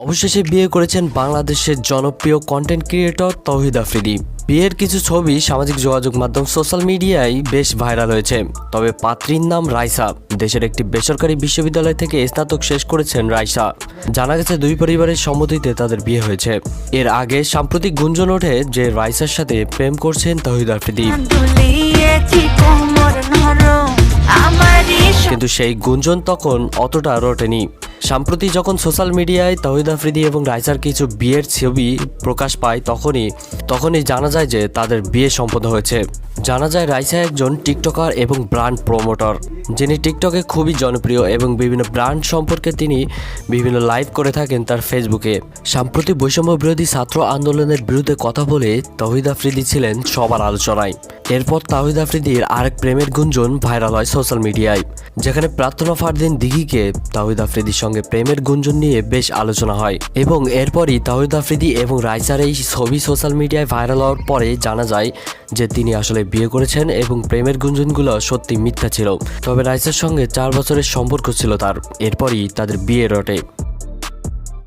অবশেষে বিয়ে করেছেন বাংলাদেশের জনপ্রিয় কন্টেন্ট ক্রিয়েটর তৌহিদ আফ্রিদি। বিয়ের কিছু ছবি সামাজিক যোগাযোগ মাধ্যম সোশ্যাল মিডিয়ায় বেশ ভাইরাল হয়েছে। তবে পাত্রীর নাম রাইসা। দেশের একটি বেসরকারি বিশ্ববিদ্যালয় থেকে স্নাতক শেষ করেছেন রাইসা। জানা গেছে দুই পরিবারের সম্মতিতে তাদের বিয়ে হয়েছে। এর আগে সাম্প্রতিক গুঞ্জন ওঠে যে রাইসার সাথে প্রেম করছেন তৌহিদ আফ্রিদি। কিন্তু সেই গুঞ্জন তখন অতটা রটেনি। সম্প্রতি যখন সোশ্যাল মিডিয়ায় তহিদ আফ্রিদি এবং রাইসার কিছু বিয়ের ছবি প্রকাশ পায়, তখনই তখনই জানা যায় যে তাদের বিয়ে সম্পন্ন হয়েছে। জানা যায় রাইসা একজন টিকটকার এবং ব্র্যান্ড প্রমোটর, যিনি টিকটকে খুবই জনপ্রিয় এবং বিভিন্ন ব্র্যান্ড সম্পর্কে তিনি বিভিন্ন লাইভ করে থাকেন তার ফেসবুকে। সাম্প্রতিক বৈষম্য বিরোধী ছাত্র আন্দোলনের বিরুদ্ধে কথা বলে তহিদ আফ্রিদি ছিলেন সবার আলোচনায়। এরপর তাহিদ আফ্রিদির আরেক প্রেমের গুঞ্জন ভাইরাল হয় সোশ্যাল মিডিয়ায়, যেখানে প্রার্থনা ফারদিন দিঘিকে তাহিদ আফ্রিদির সঙ্গে প্রেমের গুঞ্জন নিয়ে বেশ আলোচনা হয় এবং এরপরই তাহিদ আফ্রিদি এবং রাইসার এই ছবি সোশ্যাল মিডিয়ায় ভাইরাল হওয়ার পরে জানা যায় যে তিনি আসলে বিয়ে করেছেন এবং প্রেমের গুঞ্জনগুলো সত্যি মিথ্যা ছিল। তবে রাইসের সঙ্গে চার বছরের সম্পর্ক ছিল তার। এরপরই তাদের বিয়ে রটে।